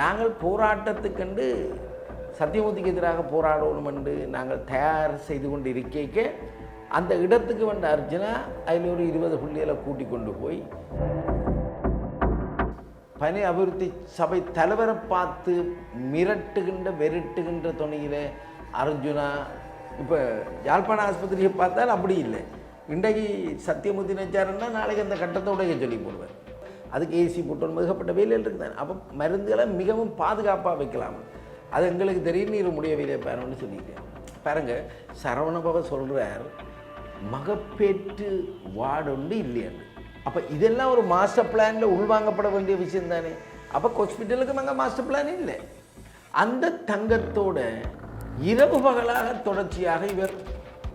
நாங்கள் போராட்டத்துக்கென்று சத்தியமூர்த்திக்கு எதிராக போராடணும் என்று நாங்கள் தயார் செய்து கொண்டு இருக்கைக்கு அந்த இடத்துக்கு வந்த அர்ஜுனா அதில் ஒரு இருபது புள்ளிகளை கூட்டி கொண்டு போய் பனி அபிவிருத்தி சபை தலைவரை பார்த்து மிரட்டுகின்ற வெரட்டுகின்ற துணையில் அர்ஜுனா இப்போ யாழ்ப்பாண ஆஸ்பத்திரியை பார்த்தால் அப்படி இல்லை. இன்றைக்கு சத்தியமூர்த்தி நினைச்சாருன்னா நாளைக்கு அந்த கட்டத்தை உடைய சொல்லி போடுவார். அதுக்கு ஏசி போட்டோம் மிகப்பட்ட வேலையில் இருக்குதான். அப்போ மருந்துகளை மிகவும் பாதுகாப்பாக வைக்கலாம். அது எங்களுக்கு தெரியும் நீர் முடிய வேலையை பாருன்னு சொல்லியிருக்கேன் பாருங்க சரவணபவர் சொல்கிறார் மகப்பேற்று வார்டு ஒன்று அப்போ இதெல்லாம் ஒரு மாஸ்டர் பிளானில் உள்வாங்கப்பட வேண்டிய விஷயம் தானே. அப்போ ஹாஸ்பிட்டலுக்கு அங்கே மாஸ்டர் பிளான் இல்லை. அந்த தங்கத்தோட இரவு பகலாக தொடர்ச்சியாக இவர்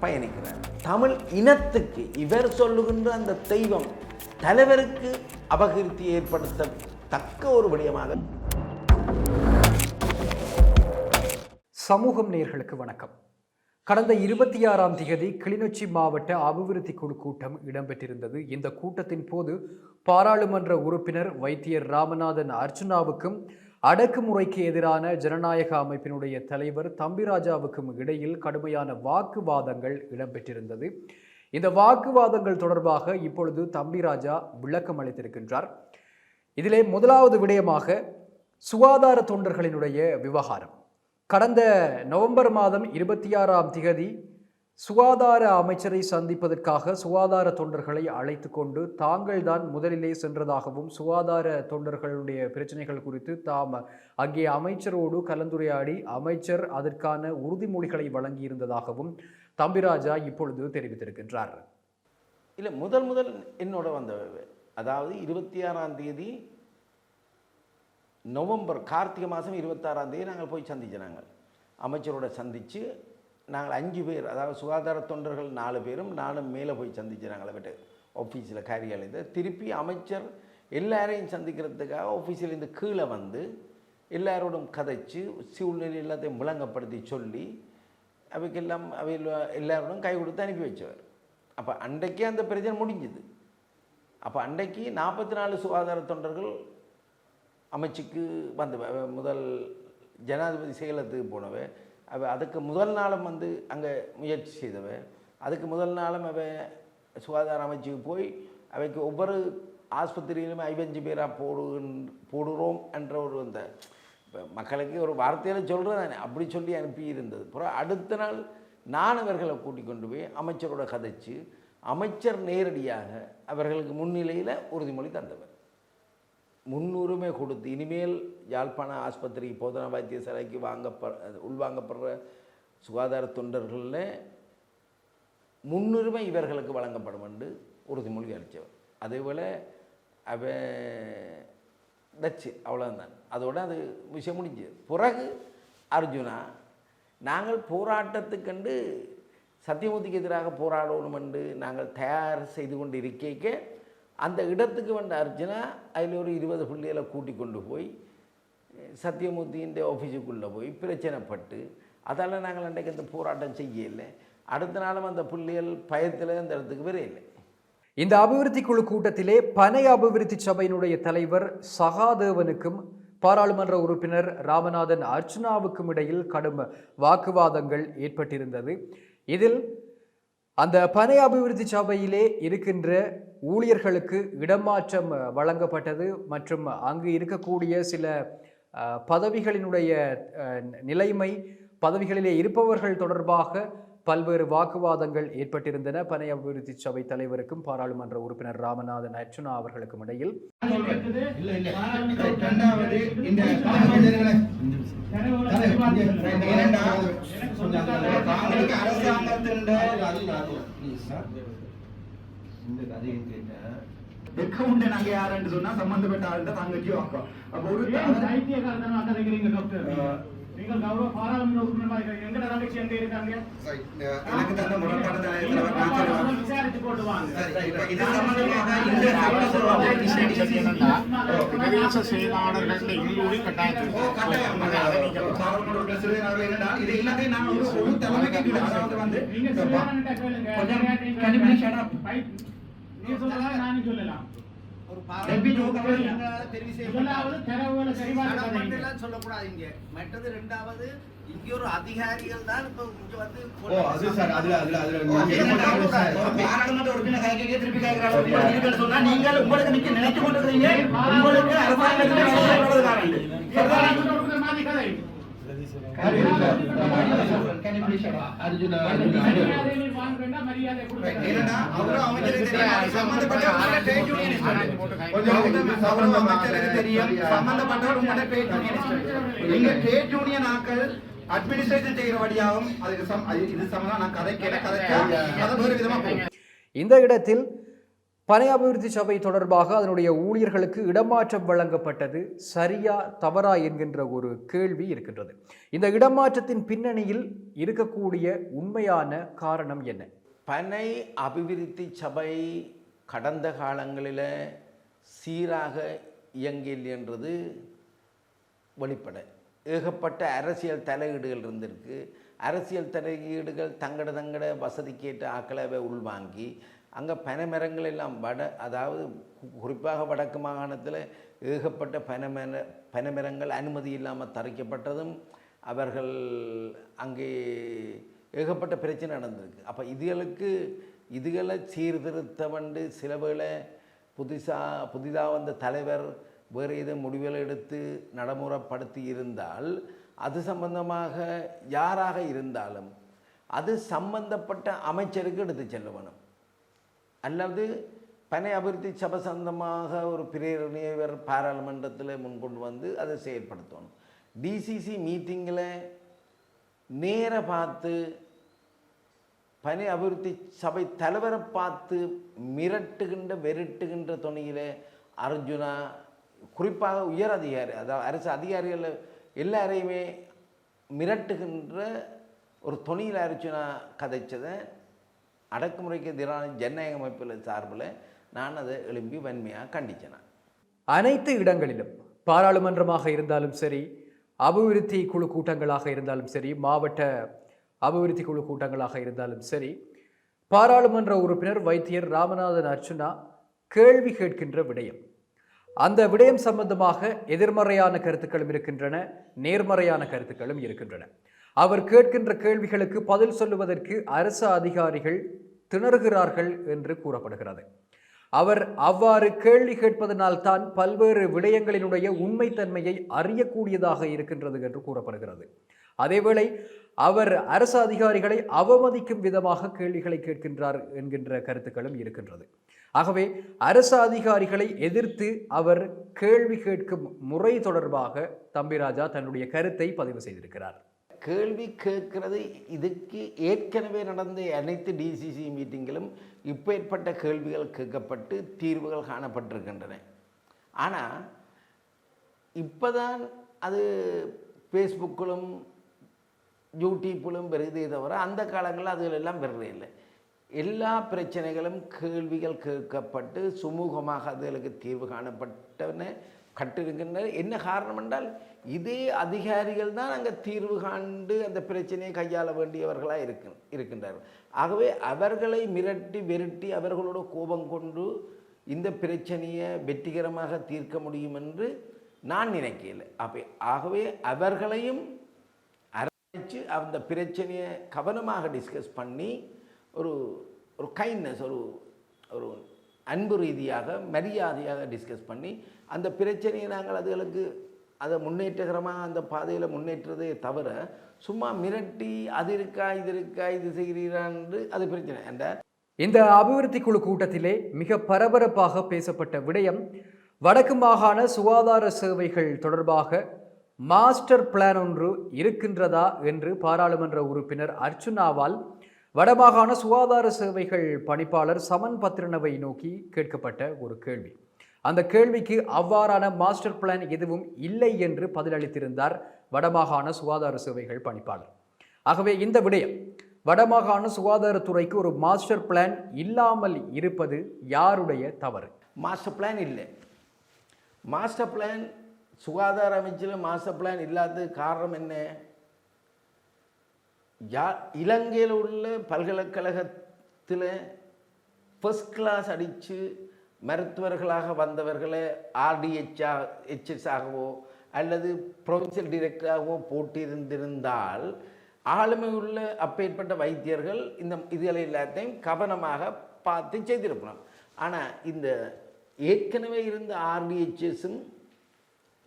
பயணிக்கிறார். தமிழ் இனத்துக்கு இவர் சொல்லுகின்ற அந்த தெய்வம் தலைவருக்கு அபகீர்த்தி ஏற்படுத்த தக்க ஒரு விடயமாக. சமூகம் நேர்களுக்கு வணக்கம். கடந்த இருபத்தி ஆறாம் தேதி கிளிநொச்சி மாவட்ட அபிவிருத்தி குழு கூட்டம் இடம்பெற்றிருந்தது. இந்த கூட்டத்தின் போது பாராளுமன்ற உறுப்பினர் வைத்தியர் ராமநாதன் அர்ச்சுனாவுக்கும் அடக்குமுறைக்கு எதிரான ஜனநாயக அமைப்பினுடைய தலைவர் தம்பிராஜாவுக்கும் இடையில் கடுமையான வாக்குவாதங்கள் இடம்பெற்றிருந்தது. இந்த வாக்குவாதங்கள் தொடர்பாக இப்பொழுது தம்பிராஜா விளக்கம் அளித்திருக்கின்றார். இதிலே முதலாவது விடயமாக சுகாதார தொண்டர்களினுடைய விவகாரம். கடந்த நவம்பர் மாதம் இருபத்தி ஆறாம் திகதி சுகாதார அமைச்சரை சந்திப்பதற்காக சுகாதார தொண்டர்களை அழைத்து கொண்டு தாங்கள்தான் முதலிலே சென்றதாகவும் சுகாதார தொண்டர்களுடைய பிரச்சனைகள் குறித்து தாம் அங்கே அமைச்சரோடு கலந்துரையாடி அமைச்சர் அதற்கான உறுதிமொழிகளை வழங்கியிருந்ததாகவும் தம்பிராஜா இப்பொழுது தெரிவித்திருக்கின்றார். இல்லை முதல் முதல் என்னோட வந்த அதாவது இருபத்தி ஆறாம் தேதி நவம்பர் கார்த்திகை மாதம் இருபத்தாறாம் தேதி நாங்கள் போய் சந்திச்சோம் நாங்கள். அமைச்சரோட சந்தித்து நாங்கள் அஞ்சு பேர் அதாவது சுகாதார தொண்டர்கள் நாலு பேரும் நானும் மேலே போய் சந்திச்சோம் நாங்கள் விட்டு. ஆஃபீஸில் காரியாலயத்தில் திருப்பி அமைச்சர் எல்லாரையும் சந்திக்கிறதுக்காக ஆஃபீஸில் இருந்து கீழே வந்து எல்லாரோடும் கதைச்சு சூழ்நிலை எல்லாத்தையும் விளங்கப்படுத்தி சொல்லி அவைக்கெல்லாம் அவை எல்லாரோடும் கை கொடுத்து அனுப்பி வச்சவர். அப்போ அன்றைக்கே அந்த பிரச்சனை முடிஞ்சுது. அப்போ அன்றைக்கு நாற்பத்தி நாலு சுகாதார தொண்டர்கள் அமைச்சுக்கு வந்து முதல் ஜனாதிபதி சேலத்துக்கு போனவ அவ அதுக்கு முதல் நாளும் வந்து அங்கே முயற்சி செய்தவ அதுக்கு முதல் நாளும் அவ சுகாதார அமைச்சுக்கு போய் அவைக்கு ஒவ்வொரு ஆஸ்பத்திரியிலும் ஐவஞ்சு பேராக போடு போடுறோம் என்ற ஒரு அந்த இப்போ மக்களுக்கு ஒரு வார்த்தையில் சொல்கிறதே அப்படி சொல்லி அனுப்பி இருந்தது அப்புறம் அடுத்த நாள் நான் இவர்களை கூட்டிக் கொண்டு போய் அமைச்சரோட கதைச்சு அமைச்சர் நேரடியாக அவர்களுக்கு முன்னிலையில் உறுதிமொழி தந்தவர். முன்னுரிமை கொடுத்து இனிமேல் யாழ்ப்பாண ஆஸ்பத்திரி போதனா வைத்தியசாலைக்கு வாங்கப்ப உள்வாங்கப்படுற சுகாதார தொண்டர்களில் முன்னுரிமை இவர்களுக்கு வழங்கப்படும் என்று உறுதிமொழி அளித்தவர். அதேபோல் அவ டச்சு அவ்வளோதான் அதோட அது விஷயம் முடிஞ்சு. பிறகு அர்ஜுனா நாங்கள் போராட்டத்துக்கண்டு சத்தியமூர்த்திக்கு எதிராக போராடணும் என்று நாங்கள் தயார் செய்து கொண்டு இருக்கைக்க அந்த இடத்துக்கு வந்த அர்ஜுனா அதில் ஒரு இருபது புள்ளிகளை கூட்டி கொண்டு போய் சத்தியமூர்த்தியின் ஆஃபீஸுக்குள்ளே போய் பிரச்சனைப்பட்டு அதால் நாங்கள் அன்றைக்கு அந்த போராட்டம் செய்யலை. அடுத்த நாளும் அந்த புள்ளிகள் பயத்தில் அந்த இடத்துக்கு வரையில்லை இந்த அபிவிருத்தி குழு கூட்டத்திலே பனை அபிவிருத்தி சபையினுடைய தலைவர் சகாதேவனுக்கும் பாராளுமன்ற உறுப்பினர் ராமநாதன் அர்ச்சுனாவுக்கும் இடையில் கடும் வாக்குவாதங்கள் ஏற்பட்டிருந்தது. இதில் அந்த பனை அபிவிருத்தி சபையிலே இருக்கின்ற ஊழியர்களுக்கு இடமாற்றம் வழங்கப்பட்டது மற்றும் அங்கு இருக்கக்கூடிய சில பதவிகளினுடைய நிலைமை பதவிகளிலே இருப்பவர்கள் தொடர்பாக பல்வேறு வாக்குவாதங்கள் ஏற்பட்டிருந்தன. பனை அபிவிருத்தி சபை தலைவருக்கும் பாராளுமன்ற உறுப்பினர் ராமநாதன் அர்ச்சுனா அவர்களுக்கும் இடையில். இந்த கேட்டேன். நாங்க யாருன்னு சொன்னா சம்பந்தப்பட்ட அப்ப ஒரு இருக்கிறீங்க டாக்டர் நீங்கள் கௌரவ பாராளுமன்ற உறுப்பினராக இருக்கிறீங்க எங்கட தங்கச்சி எங்க இருக்காங்க எனக்கு தந்த சொல்லுவேன். விசாரிச்சு போட்டு வாங்க சரி, இப்ப இது சம்பந்தமாக இந்த பிரதேச செயலாளர்கள் எல்லோரி கட்டாயத்தில் இது எல்லாத்தையும் நான் ஒரு தலைமைக்கு அதாவது வந்து நீங்க சரியான கேளுங்க கொஞ்சம் கேட்டீங்க. can you please shut up? பை- நீங்க சொல்றதா நானும் சொல்லலாம் சொல்லக்கூடாது இங்க. மற்றது ரெண்டாவது இங்க ஒரு அதிகாரிகள் தான் இப்ப இங்க வந்து பாராளுமன்ற உறுப்பினர் கைக்கே திருப்பி கேட்கிறார். நீங்கள் சொன்னா நீங்கள் உங்களுக்கு நிக்க நினைச்சு உங்களுக்கு அரசாங்கத்தில் அட்மினிஸ்ட்ரேஷன் செய்கிற வழியாகவும் அதுக்கு சம் அது இது சம்பந்தம் நான் கதை கேட்ட கதை அதை வேறு விதமா போகும் இந்த இடத்தில் பனை அபிவிருத்தி சபை தொடர்பாக அதனுடைய ஊழியர்களுக்கு இடமாற்றம் வழங்கப்பட்டது சரியா தவறா என்கின்ற ஒரு கேள்வி இருக்கின்றது. இந்த இடமாற்றத்தின் பின்னணியில் இருக்கக்கூடிய உண்மையான காரணம் என்ன? பனை அபிவிருத்தி சபை கடந்த காலங்களில் சீராக இயங்கில் என்றது வெளிப்பட. ஏகப்பட்ட அரசியல் தலையீடுகள் இருந்திருக்கு. அரசியல் தலையீடுகள் தங்கட தங்கட வசதிக்கேற்ற ஆக்களவை உள்வாங்கி அங்கே பனைமரங்கள் எல்லாம் வட அதாவது குறிப்பாக வடக்கு மாகாணத்தில் ஏகப்பட்ட பனைமர பனைமரங்கள் அனுமதி இல்லாமல் தரிக்கப்பட்டதும் அவர்கள் அங்கே ஏகப்பட்ட பிரச்சனை நடந்திருக்கு. அப்போ இதுகளுக்கு இதுகளை சீர்திருத்த வந்து சில வேளை புதுசாக புதிதாக வந்த தலைவர் வேறு ஏதோ முடிவுகளை எடுத்து நடைமுறைப்படுத்தி இருந்தால் அது சம்பந்தமாக யாராக இருந்தாலும் அது சம்பந்தப்பட்ட அமைச்சருக்கு எடுத்து செல்ல வேணும் அல்லது பனை அபிவிருத்தி சபை சம்பந்தமாக ஒரு பிரேரணியவர் பாராளுமன்றத்தில் முன்கொண்டு வந்து அதை செயல்படுத்தணும். டிசிசி மீட்டிங்கில் நேர பார்த்து பனை அபிவிருத்தி சபை தலைவரை பார்த்து மிரட்டுகின்ற வெரட்டுகின்ற துணையில் அர்ஜுனா குறிப்பாக உயர் அதிகாரி அதாவது அரசு அதிகாரிகள் எல்லாரையுமே மிரட்டுகின்ற ஒரு துணியில் அர்ஜுனா கதைச்சதை அடக்குமுறைக்கு எதிரான ஜனநாயக அமைப்பில் சார்பில் நான் அதை எழும்பி வன்மையாக கண்டிச்சேன் அனைத்து இடங்களிலும் பாராளுமன்றமாக இருந்தாலும் சரி அபிவிருத்தி குழு கூட்டங்களாக இருந்தாலும் சரி மாவட்ட அபிவிருத்தி குழு கூட்டங்களாக இருந்தாலும் சரி பாராளுமன்ற உறுப்பினர் வைத்தியர் ராமநாதன் அர்ச்சுனா கேள்வி கேட்கின்ற விடயம். அந்த விடயம் சம்பந்தமாக எதிர்மறையான கருத்துக்களும் இருக்கின்றன நேர்மறையான கருத்துக்களும் இருக்கின்றன. அவர் கேட்கின்ற கேள்விகளுக்கு பதில் சொல்லுவதற்கு அரசு அதிகாரிகள் திணறுகிறார்கள் என்று கூறப்படுகிறது. அவர் அவ்வாறு கேள்வி கேட்பதனால்தான் பல்வேறு விடயங்களினுடைய உண்மைத்தன்மையை அறியக்கூடியதாக இருக்கின்றது என்று கூறப்படுகிறது. அதேவேளை அவர் அரசு அதிகாரிகளை அவமதிக்கும் விதமாக கேள்விகளை கேட்கின்றார் என்கின்ற கருத்துக்களும் இருக்கின்றது. ஆகவே அரசு அதிகாரிகளை எதிர்த்து அவர் கேள்வி கேட்கும் முறை தொடர்பாக தம்பிராஜா தன்னுடைய கருத்தை பதிவு செய்திருக்கிறார். கேள்வி கேட்கிறது இதுக்கு ஏற்கனவே நடந்த அனைத்து டிசிசி மீட்டிங்கிலும் இப்போ ஏற்பட்ட கேள்விகள் கேட்கப்பட்டு தீர்வுகள் காணப்பட்டிருக்கின்றன. ஆனால் இப்போதான் அது ஃபேஸ்புக்கிலும் யூடியூப்பிலும் வருதே தவிர அந்த காலங்களில் அதுகள் எல்லாம் வருதே இல்லை. எல்லா பிரச்சனைகளும் கேள்விகள் கேட்கப்பட்டு சுமூகமாக அதுகளுக்கு தீர்வு காணப்பட்டன. கட்டிருக்கின்றனர் என்ன காரணம் என்றால் இதே அதிகாரிகள் தான் அங்கே தீர்வு காண்டு அந்த பிரச்சனையை கையாள வேண்டியவர்களாக இருக்கு இருக்கின்றார்கள். ஆகவே அவர்களை மிரட்டி விரட்டி அவர்களோட கோபம் கொண்டு இந்த பிரச்சனையை வெற்றிகரமாக தீர்க்க முடியும் என்று நான் நினைக்கல அப்போ ஆகவே அவர்களையும் அரவணைச்சு அந்த பிரச்சனையை கவனமாக டிஸ்கஸ் பண்ணி ஒரு ஒரு கைண்ட்னஸ் ஒரு ஒரு அன்பு ரீதியாக மரியாதையாக டிஸ்கஸ் பண்ணி அந்த பிரச்சனையை நாங்கள் அதுகளுக்கு அதை முன்னேற்றகரமாக அந்த பாதையில் முன்னேற்றதே தவிர சும்மா மிரட்டி அது இருக்கா இது இருக்கா இது செய்கிறீரான்னு அது பிரச்சனை. அந்த இந்த அபிவிருத்தி குழு கூட்டத்திலே மிக பரபரப்பாக பேசப்பட்ட விடயம் வடக்கு மாகாண சுகாதார சேவைகள் தொடர்பாக மாஸ்டர் பிளான் ஒன்று இருக்கின்றதா என்று பாராளுமன்ற உறுப்பினர் அர்ச்சுனாவால் வடமாகாண சுகாதார சேவைகள் பணிப்பாளர் சமன் பத்ரனவை நோக்கி கேட்கப்பட்ட ஒரு கேள்வி. அந்த கேள்விக்கு அவ்வாறான மாஸ்டர் பிளான் எதுவும் இல்லை என்று பதிலளித்திருந்தார் வடமாகாண சுகாதார சேவைகள் பணிப்பாளர். ஆகவே இந்த விடயம் வடமாகாண சுகாதாரத்துறைக்கு ஒரு மாஸ்டர் பிளான் இல்லாமல் இருப்பது யாருடைய தவறு? மாஸ்டர் பிளான் இல்லை. மாஸ்டர் பிளான் சுகாதார அமைச்சில் மாஸ்டர் பிளான் இல்லாத காரணம் என்ன? யா இலங்கையில் உள்ள பல்கலைக்கழகத்தில் ஃபஸ்ட் கிளாஸ் அடித்து மருத்துவர்களாக வந்தவர்களை ஆர்டிஹெச்ஆ ஹெச்எஸ் ஆகவோ அல்லது ப்ரொவின்சியல் டிரெக்டராகவோ போட்டிருந்திருந்தால் ஆளுமை உள்ள அப்பேற்பட்ட வைத்தியர்கள் இந்த இதில் எல்லாத்தையும் கவனமாக பார்த்து செய்திருப்பணும் ஆனால் இந்த ஏற்கனவே இருந்த ஆர்டிஹெச்எஸும்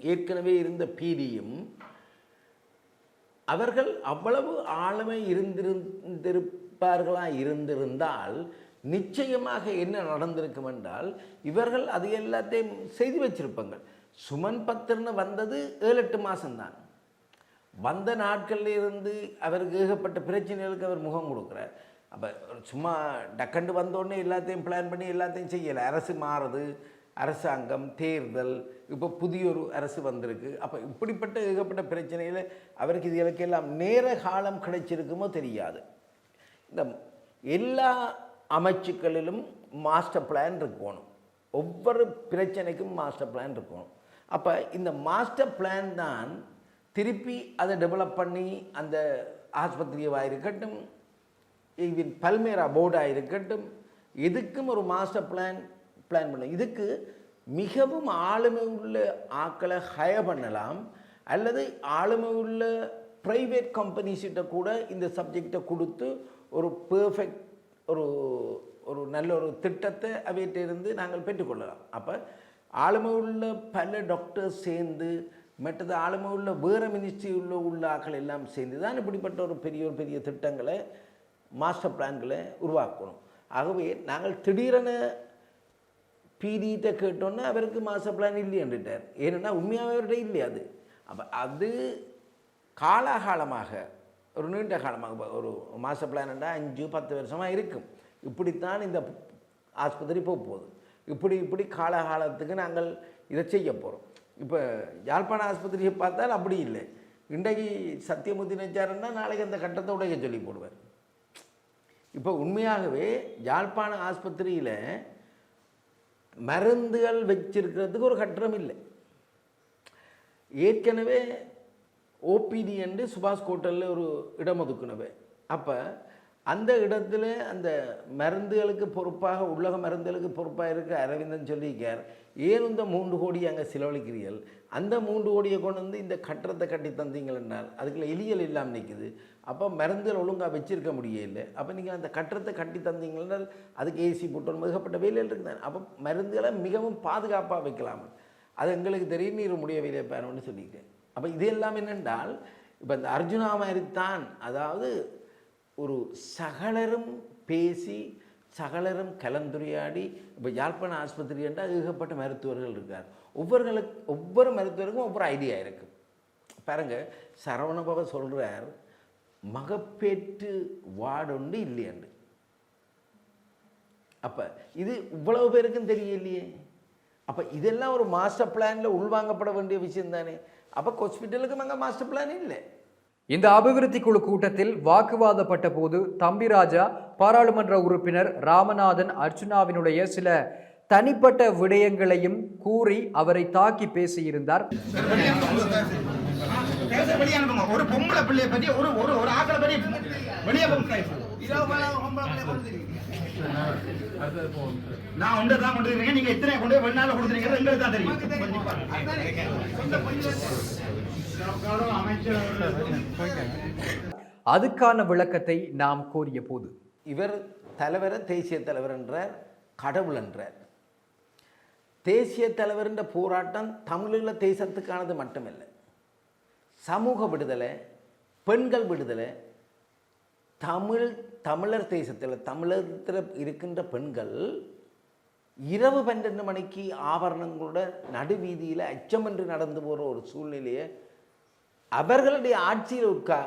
ஏற்கனவே இருந்த பிடியும் அவர்கள் அவ்வளவு ஆளுமை இருந்திருந்திருப்பார்களா இருந்திருந்தால் நிச்சயமாக என்ன நடந்திருக்கும் என்றால் இவர்கள் அது எல்லாத்தையும் செய்து வச்சிருப்பாங்க சுமன் பத்திரன்னு வந்தது ஏழு எட்டு மாதம்தான் வந்த நாட்களில் இருந்து அவருக்கு ஏகப்பட்ட பிரச்சனைகளுக்கு அவர் முகம் கொடுக்குறார். அப்போ சும்மா டக்கண்டு வந்தோடனே எல்லாத்தையும் பிளான் பண்ணி எல்லாத்தையும் செய்யலை. அரசு மாறுது. அரசாங்கம் தேர்தல் இப்போ புதிய ஒரு அரசு வந்திருக்கு. அப்போ இப்படிப்பட்ட ஏகப்பட்ட பிரச்சனையில் அவருக்கு இதுகளுக்கெல்லாம் நேர காலம் கிடைச்சிருக்குமோ தெரியாது. இந்த எல்லா அமைச்சுக்களிலும் மாஸ்டர் பிளான் இருக்கணும். ஒவ்வொரு பிரச்சனைக்கும் மாஸ்டர் பிளான் இருக்கணும். அப்போ இந்த மாஸ்டர் பிளான் தான் திருப்பி அதை டெவலப் பண்ணி அந்த ஆஸ்பத்திரியாக இருக்கட்டும் இவின் பல்மேரா போர்டாக இருக்கட்டும் எதுக்கும் ஒரு மாஸ்டர் பிளான் பிளான் பண்ண. இதுக்கு மிகவும் ஆளுமை உள்ள ஆக்களை ஹயர் பண்ணலாம். அல்லது ஆளுமை உள்ள ப்ரைவேட் கம்பெனிஸ்கிட்ட கூட இந்த சப்ஜெக்டை கொடுத்து ஒரு பெர்ஃபெக்ட் ஒரு ஒரு நல்ல ஒரு திட்டத்தை அவையிட்ட இருந்து நாங்கள் பெற்றுக்கொள்ளலாம் அப்போ ஆளுமை உள்ள பல டாக்டர்ஸ் சேர்ந்து மற்றது ஆளுமை உள்ள வேறு மினிஸ்ட்ரி உள்ள உள்ள ஆக்கள் எல்லாம் சேர்ந்து தான் இப்படிப்பட்ட ஒரு பெரிய ஒரு பெரிய திட்டங்களை மாஸ்டர் பிளான்களை உருவாக்கணும். ஆகவே நாங்கள் திடீரென பிடிகிட்ட கேட்டோன்னே அவருக்கு மாஸ்டர் பிளான் இல்லையன்றுட்டார் ஏன்னா உண்மையாகவே அவர்கிட்ட இல்லை அது. அப்போ அது காலாகாலமாக ஒரு நீண்ட காலமாக ஒரு மாஸ்டர் பிளான்டா அஞ்சு பத்து வருஷமாக இருக்கும். இப்படித்தான் இந்த ஆஸ்பத்திரி போக போகுது இப்படி இப்படி காலகாலத்துக்கு நாங்கள் இதை செய்ய போகிறோம் இப்போ யாழ்ப்பாண ஆஸ்பத்திரியை பார்த்தால் அப்படி இல்லை. இன்றைக்கு சத்தியமூர்த்தி நினைச்சாருன்னா நாளைக்கு அந்த கட்டத்தை உடைய சொல்லி போடுவார். இப்போ உண்மையாகவே யாழ்ப்பாண ஆஸ்பத்திரியில் மருந்துகள் வச்சிருக்கிறதுக்கு ஒரு கட்டணம் இல்லை. ஏற்கனவே ஓபிடி என்று சுபாஷ் ஹோட்டலில் ஒரு இடம் ஒதுக்குனவை. அப்போ அந்த இடத்துல அந்த மருந்துகளுக்கு பொறுப்பாக உள்ளக மருந்துகளுக்கு பொறுப்பாக இருக்க அரவிந்தன் சொல்லியிருக்கார் ஏன் இந்த மூன்று கோடியை அங்கே செலவழிக்கிறீர்கள்? அந்த மூன்று கோடியை கொண்டு வந்து இந்த கட்டடத்தை கட்டி தந்தீங்கள் என்றால் அதுக்குள்ள எலியல் இல்லாமல் நிற்குது அப்போ மருந்துகள் ஒழுங்காக வச்சிருக்க முடியல அப்போ நீங்கள் அந்த கட்டடத்தை கட்டி தந்தீங்கன்னால் அதுக்கு ஏசி போட்டு மிகப்பட்ட வேலையில் இருக்குது அப்போ மருந்துகளை மிகவும் பாதுகாப்பாக வைக்கலாம்? அது எங்களுக்கு தெரியும் நீர் முடிய வேலையை பேரணும்னு சொல்லியிருக்கேன் அப்போ இது எல்லாம் என்னென்றால் இப்போ இந்த அர்ஜுனா மாதிரி தான் அதாவது ஒரு சகலரும் பேசி சகலரும் கலந்துரையாடி இப்போ யாழ்ப்பாண ஆஸ்பத்திரி என்றால் ஏகப்பட்ட மருத்துவர்கள் இருக்கார். ஒவ்வொருகளுக்கு ஒவ்வொரு மருத்துவருக்கும் ஒவ்வொரு ஐடியா இருக்குது பாருங்க சரவணபவர் சொல்கிறார் மகப்பேற்று வார்டு இல்லையண்டு அப்போ இது இவ்வளவு பேருக்கும் தெரியலையே. அப்போ இதெல்லாம் ஒரு மாஸ்டர் பிளானில் உள்வாங்கப்பட வேண்டிய விஷயம் தானே. அப்போ ஹாஸ்பிட்டலுக்கும் அங்கே மாஸ்டர் பிளான் இல்லை. இந்த அபிவிருத்தி குழு கூட்டத்தில் வாக்குவாதப்பட்ட போது தம்பிராஜா பாராளுமன்ற உறுப்பினர் ராமநாதன் அர்ச்சுனாவினுடைய சில தனிப்பட்ட விடயங்களையும் கூறி அவரை தாக்கி பேசியிருந்தார் ஒரு பொம்பளை பிள்ளைய பத்தி ஒரு ஒரு ஒரு ஆக்களை பத்தி வெளியே நான் தான் கொண்டு இருக்கேன் நீங்க இத்தனை கொண்டு போய் வெண்ணால கொடுத்துருக்கீங்க எங்களுக்கு தான் தெரியும் அதுக்கான விளக்கத்தை நாம் கோரிய போது இவர் தலைவரை தேசிய தலைவர் என்றார் கடவுள் என்றார். தேசிய தலைவர் என்ற போராட்டம் தமிழீழ தேசத்துக்கானது மட்டுமில்லை. சமூக விடுதலை பெண்கள் விடுதலை தமிழ் தமிழர் தேசத்தில் தமிழகத்தில் இருக்கின்ற பெண்கள் இரவு பன்னெண்டு மணிக்கு ஆபரணங்களோட நடுவீதியில் அச்சமின்றி நடந்து போகிற ஒரு சூழ்நிலையை அவர்களுடைய ஆட்சியில் உட்கா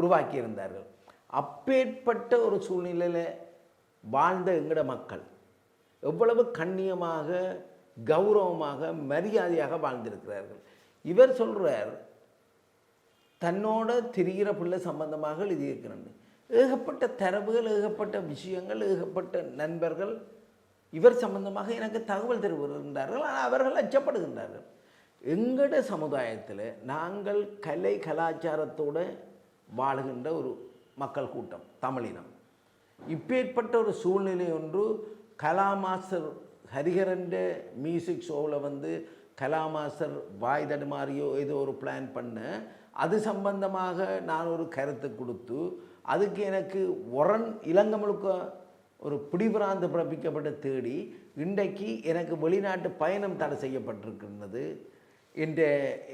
உருவாக்கியிருந்தார்கள். அப்பேற்பட்ட ஒரு சூழ்நிலையில் வாழ்ந்த எங்கட மக்கள் எவ்வளவு கண்ணியமாக கௌரவமாக மரியாதையாக வாழ்ந்திருக்கிறார்கள். இவர் சொல்கிறார் தன்னோட தெரிகிற பிள்ளை சம்பந்தமாக எழுதியிருக்கிறேன் ஏகப்பட்ட தரவுகள் ஏகப்பட்ட விஷயங்கள் ஏகப்பட்ட நண்பர்கள் இவர் சம்பந்தமாக எனக்கு தகவல் தெரிவிக்கின்றார்கள் ஆனால் அவர்கள் அச்சப்படுகின்றார்கள். எங்கட சமுதாயத்தில் நாங்கள் கலை கலாச்சாரத்தோடு வாழுகின்ற ஒரு மக்கள் கூட்டம் தமிழினம். இப்பேற்பட்ட ஒரு சூழ்நிலை ஒன்று கலா மாஸ்டர் ஹரிஹரன் மியூசிக் ஷோவில் வந்து கலாமாஸ்டர் வாய் தடுமாறியோ ஏதோ ஒரு பிளான் பண்ண அது சம்பந்தமாக நான் ஒரு கருத்து கொடுத்து அதுக்கு எனக்கு ஒரன் இலங்கை முழுக்க ஒரு பிடிபிராந்து பிறப்பிக்கப்பட்ட தேடி இன்றைக்கு எனக்கு வெளிநாட்டு பயணம் தடை செய்யப்பட்டிருக்கின்றது என்ற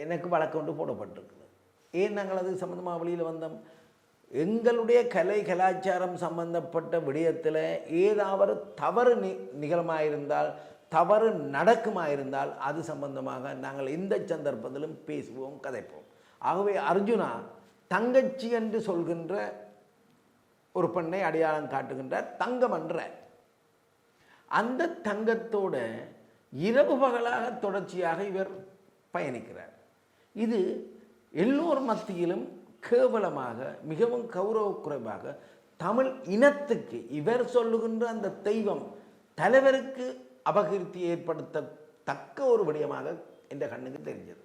எனக்கு வழக்கம் கொண்டு போடப்பட்டிருக்கிறது. ஏன் நாங்கள் அது சம்மந்தமாக வெளியில் வந்தோம்? எங்களுடைய கலை கலாச்சாரம் சம்பந்தப்பட்ட விடயத்தில் ஏதாவது தவறு நி நிகழமாயிருந்தால் தவறு நடக்குமாயிருந்தால் அது சம்பந்தமாக நாங்கள் எந்த சந்தர்ப்பத்திலும் பேசுவோம் கதைப்போம். ஆகவே அர்ஜுனா தங்கச்சி என்று சொல்கின்ற ஒரு பெண்ணை அடையாளம் காட்டுகின்றார் தங்கம் என்ற. அந்த தங்கத்தோட இரவு பகலாக தொடர்ச்சியாக இவர் பயணிக்கிறார். இது எல்லோர் மத்தியிலும் கேவலமாக மிகவும் கௌரவ குறைவாக தமிழ் இனத்துக்கு இவர் சொல்லுகின்ற அந்த தெய்வம் தலைவருக்கு அபகீர்த்தி ஏற்படுத்த தக்க ஒரு விடயமாக என்ற கண்ணுக்கு தெரிஞ்சது.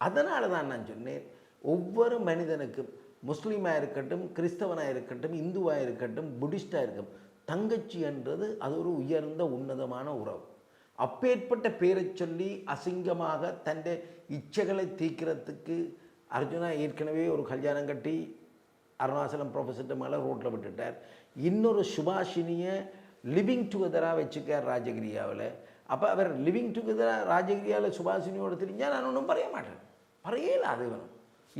அதனால தான் நான் சொன்னேன் ஒவ்வொரு மனிதனுக்கும் முஸ்லீமாக இருக்கட்டும் கிறிஸ்தவனாக இருக்கட்டும் இந்துவாக இருக்கட்டும் புத்திஸ்டாக இருக்கட்டும் தங்கச்சி என்றது அது ஒரு உயர்ந்த உன்னதமான உறவு. அப்பேற்பட்ட பேரை சொல்லி அசிங்கமாக தൻ്റെ இச்சைகளை தீக்கிறதுக்கு அர்ஜுனா ஏற்கனவே ஒரு கல்யாணம் கட்டி அருணாச்சலம் ப்ரொஃபஸர்கிட்ட மேலே ரோட்டில் விட்டுட்டார். இன்னொரு சுபாஷினியை லிவிங் டுகெதராக வச்சுக்கார் ராஜகிரியாவில். அப்போ அவர் லிவிங் டுகெதராக ராஜகிரியாவில் சுபாஷினியோட தெரிஞ்சால் நான் ஒன்றும் பறைய மாட்டேன். பறையல அது வேணும்.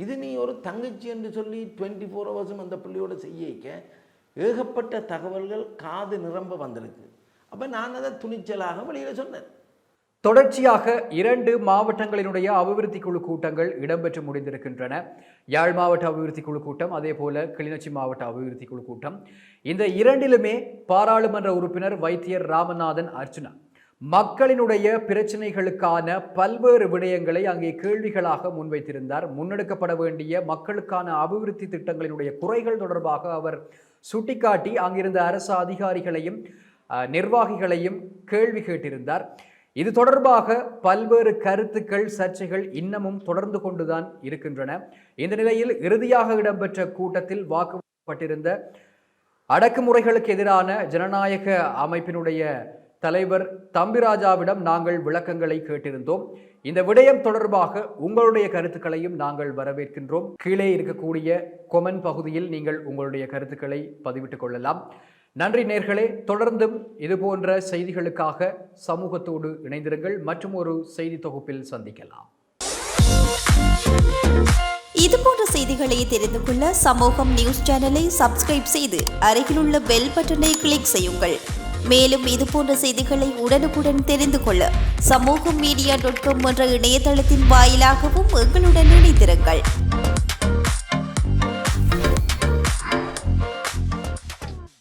இது நீ ஒரு தங்கச்சி என்று சொல்லி டுவெண்ட்டி ஃபோர் ஹவர்ஸும் அந்த பிள்ளையோட செய்யிக்க ஏகப்பட்ட தகவல்கள் காது நிரம்ப வந்திருக்கு. அப்போ நான் அதை துணிச்சலாக வெளியில் சொன்னேன். தொடர்ச்சியாக இரண்டு மாவட்டங்களினுடைய அபிவிருத்தி குழு கூட்டங்கள் இடம்பெற்று முடிந்திருக்கின்றன. யாழ் மாவட்ட அபிவிருத்தி குழு கூட்டம் அதே போல கிளிநொச்சி மாவட்ட அபிவிருத்தி குழு கூட்டம். இந்த இரண்டிலுமே பாராளுமன்ற உறுப்பினர் வைத்தியர் ராமநாதன் அர்ச்சுனா. மக்களினுடைய பிரச்சனைகளுக்கான பல்வேறு விடயங்களை அங்கே கேள்விகளாக முன்வைத்திருந்தார். முன்னெடுக்கப்பட வேண்டிய மக்களுக்கான அபிவிருத்தி திட்டங்களினுடைய குறைகள் தொடர்பாக அவர் சுட்டிக்காட்டி அங்கிருந்த அரசு அதிகாரிகளையும் நிர்வாகிகளையும் கேள்வி கேட்டிருந்தார். இது தொடர்பாக பல்வேறு கருத்துக்கள் சர்ச்சைகள் இன்னமும் தொடர்ந்து கொண்டுதான் இருக்கின்றன. இந்த நிலையில் இறுதியாக இடம்பெற்ற கூட்டத்தில் வாக்குப்பட்டிருந்த அடக்குமுறைகளுக்கு எதிரான ஜனநாயக அமைப்பினுடைய தலைவர் தம்பிராஜாவிடம் நாங்கள் விளக்கங்களை கேட்டிருந்தோம். இந்த விடயம் தொடர்பாக உங்களுடைய கருத்துக்களையும் நாங்கள் வரவேற்கின்றோம். கீழே இருக்கக்கூடிய கொமெண்ட் பகுதியில் நீங்கள் உங்களுடைய கருத்துக்களை பதிவிட்டுக் கொள்ளலாம். நன்றி நேர்களே தொடர்ந்தும் இதுபோன்ற செய்திகளுக்காக சமூகத்தோடு இணைந்திருங்கள். மற்றும் ஒரு செய்தி தொகுப்பில் சந்திக்கலாம். இது போன்ற செய்திகளை தெரிந்து கொள்ள சமூகம் நியூஸ் சேனலை சப்ஸ்கிரைப் செய்து அருகிலுள்ள பெல் பட்டனை கிளிக் செய்யுங்கள். மேலும் இது போன்ற செய்திகளை உடனுக்குடன் தெரிந்து கொள்ள சமூகம் மீடியா டாட் காம் என்ற இணையதளத்தின் வாயிலாகவும் எங்களுடன் இணைந்திருங்கள்.